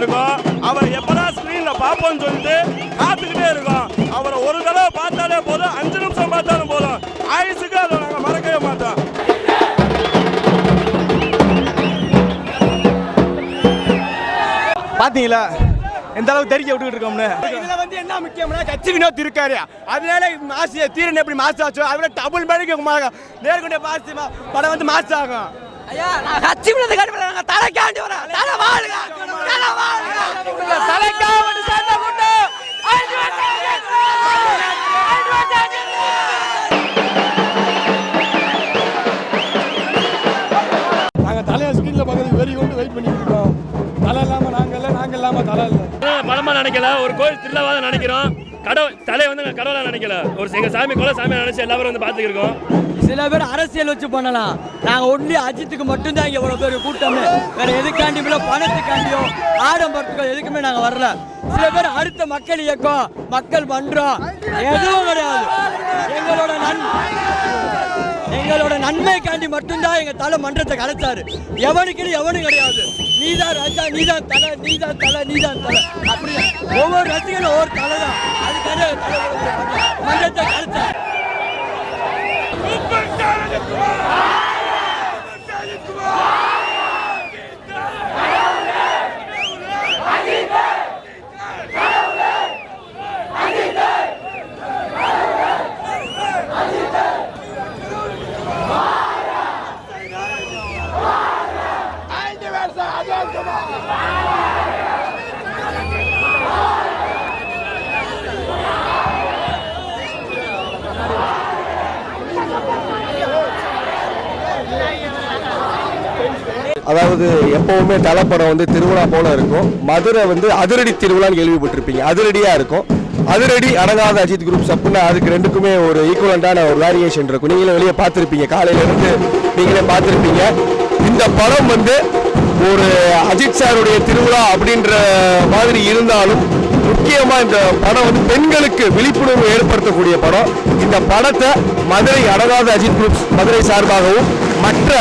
இருக்கோம். அவரை எப்படா ஸ்கிரீன்ல பார்ப்போம்னு சொல்லிட்டு காத்துக்கிட்டே இருக்கோம். அவரை ஒரு தடவை பார்த்தாலே போதும் அஞ்சு நிமிஷம் பார்த்தாலும் போதும். ஆயுசுக்கு அதை நாங்க மறக்கவே மாட்டோம். பாத்தீங்களா? எந்த அளவுக்கு தெரிக்க விட்டுக்கிட்டு இருக்கோம்னு? இதுல வந்து என்ன முக்கியம்னா கட்சி வினோத் இருக்காரு. அதனால மாசு தீரன் எப்படி மாசு ஆச்சோ அதை டபுள் மணிக்கு நேர்கொண்டே மாசு படம் வந்து மாசு ஆகும். ஐயா நான் கட்சி விழுந்து கடுப்பில் நாங்கள் தலைக்காண்டி வரோம். தலை வாழ்க நாங்க தலையை ஸ்கிரீன்ல பார்க்கறது வெறி கொண்டு வெயிட் பண்ணிட்டு இருக்கோம். தலை இல்லாம நாங்க இல்ல நாங்க இல்லாம தலை இல்ல. நினைக்கல ஒரு கோயில் திருவிழாவாக நினைக்கிறோம். கடவுள் தலை வந்து நாங்கள் கடவுளா நினைக்கல. ஒரு எங்க சாமி கூட சாமி நினைச்சு எல்லாரும் வந்து பார்த்துக்கிருக்கோம். சில பேர் அரசியல் வச்சு பண்ணலாம். நாங்க ஒன்லி அஜித்துக்கு மட்டும்தான் இங்க இவ்வளவு பேர் கூட்டமே. வேற எதுக்காண்டி இல்ல பணத்துக்காண்டியோ ஆடம்பரத்துக்கோ எதுக்குமே நாங்க வரல. சில பேர் அடுத்த மக்கள் இயக்கம் மக்கள் பண்றோம் எதுவும் கிடையாது. எங்களோட நன் எங்களோட நன்மைக்காண்டி மட்டும்தான் எங்க தலை மன்றத்தை கலைச்சாரு. எவனுக்கு எவனும் கிடையாது. நீதான் ராஜா நீதான் தலை நீதான் தலை நீதான் தலை. அப்படி ஒவ்வொரு ரசிகனும் ஒவ்வொரு தலை தான். அதுக்காக தலை மன்றத்தை கலைச்சாரு அதாவது எப்பவுமே தலைப்படம் வந்து திருவிழா போல இருக்கும். மதுரை வந்து அதிரடி திருவிழான்னு கேள்விப்பட்டிருப்பீங்க. அதிரடியா இருக்கும். அதிரடி அடங்காத அஜித் குரூப்ஸ் அப்படின்னா அதுக்கு ரெண்டுக்குமே ஒரு ஈக்குவலண்டான ஒரு வேரியேஷன் இருக்கும். நீங்களே வெளியே பார்த்துருப்பீங்க. காலையில இருந்து நீங்களே பார்த்துருப்பீங்க. இந்த படம் வந்து ஒரு அஜித் சாருடைய திருவிழா அப்படின்ற மாதிரி இருந்தாலும் முக்கியமா இந்த படம் வந்து பெண்களுக்கு விழிப்புணர்வு ஏற்படுத்தக்கூடிய படம். இந்த படத்தை மதுரை அடங்காத அஜித் குரூப்ஸ் மதுரை சார்பாகவும் மற்ற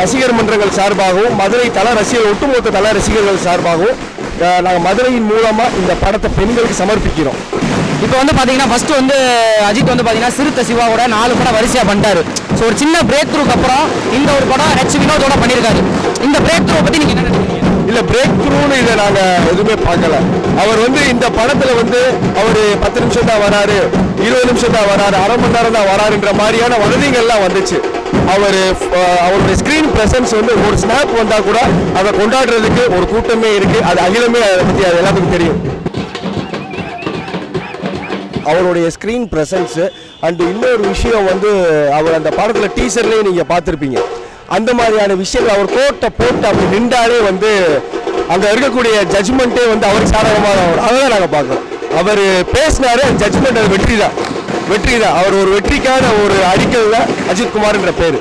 ரசிகர் மன்றங்கள் சார்பாகவும் மதுரை தல ரசிகர் ஒட்டுமொத்த தல ரசிகர்கள் சார்பாகவும் நாங்கள் மதுரையின் மூலமாக இந்த படத்தை பெண்களுக்கு சமர்ப்பிக்கிறோம். இப்போ வந்து பார்த்தீங்கன்னா ஃபஸ்ட்டு வந்து அஜித் வந்து பார்த்தீங்கன்னா சிறுத்தை சிவாவோட நாலு படம் வரிசையாக பண்ணிட்டாரு. ஸோ ஒரு சின்ன பிரேக் த்ரூக்கு அப்புறம் இந்த ஒரு படம் ஹெச் வினோதோட பண்ணியிருக்காரு இந்த பிரேக் த்ரூ பற்றி நீங்கள் என்ன நினைக்கிறீங்க? இல்லை பிரேக் த்ரூன்னு இதை நாங்க எதுவுமே பார்க்கல. அவர் வந்து இந்த படத்துல வந்து அவர் பத்து நிமிஷம் தான் வராரு இருபது நிமிஷம் தான் வராரு அரை மணி நேரம் தான் வராருன்ற மாதிரியான வதந்திகள்லாம் வந்துச்சு. அவர் அவருடைய ஸ்க்ரீன் ப்ரெசன்ஸ் வந்து ஒரு ஸ்னாப் வந்தா கூட அதை கொண்டாடுறதுக்கு ஒரு கூட்டமே இருக்கு. அது அகிலமே அதை பத்தி அது எல்லாத்துக்கும் தெரியும். அவருடைய ஸ்க்ரீன் ப்ரெசன்ஸு அண்ட் இன்னொரு விஷயம் வந்து அவர் அந்த படத்தில் டீசர்லேயே நீங்கள் பார்த்துருப்பீங்க. அந்த மாதிரியான விஷயங்கள் அவர் கோட்டை போட்டு அப்படி நின்றாலே வந்து அங்கே இருக்கக்கூடிய ஜட்ஜ்மெண்ட்டே வந்து அவருக்கு சாதகமாக வரும் அதை தான் நாங்கள் பார்க்குறோம். அவர் பேசினாரு அந்த ஜட்ஜ்மெண்ட் அது வெற்றி தான் வெற்றி தான் அவர் ஒரு வெற்றிக்கான ஒரு அடிக்கல் தான் அஜித் குமார்ன்ற பேர்.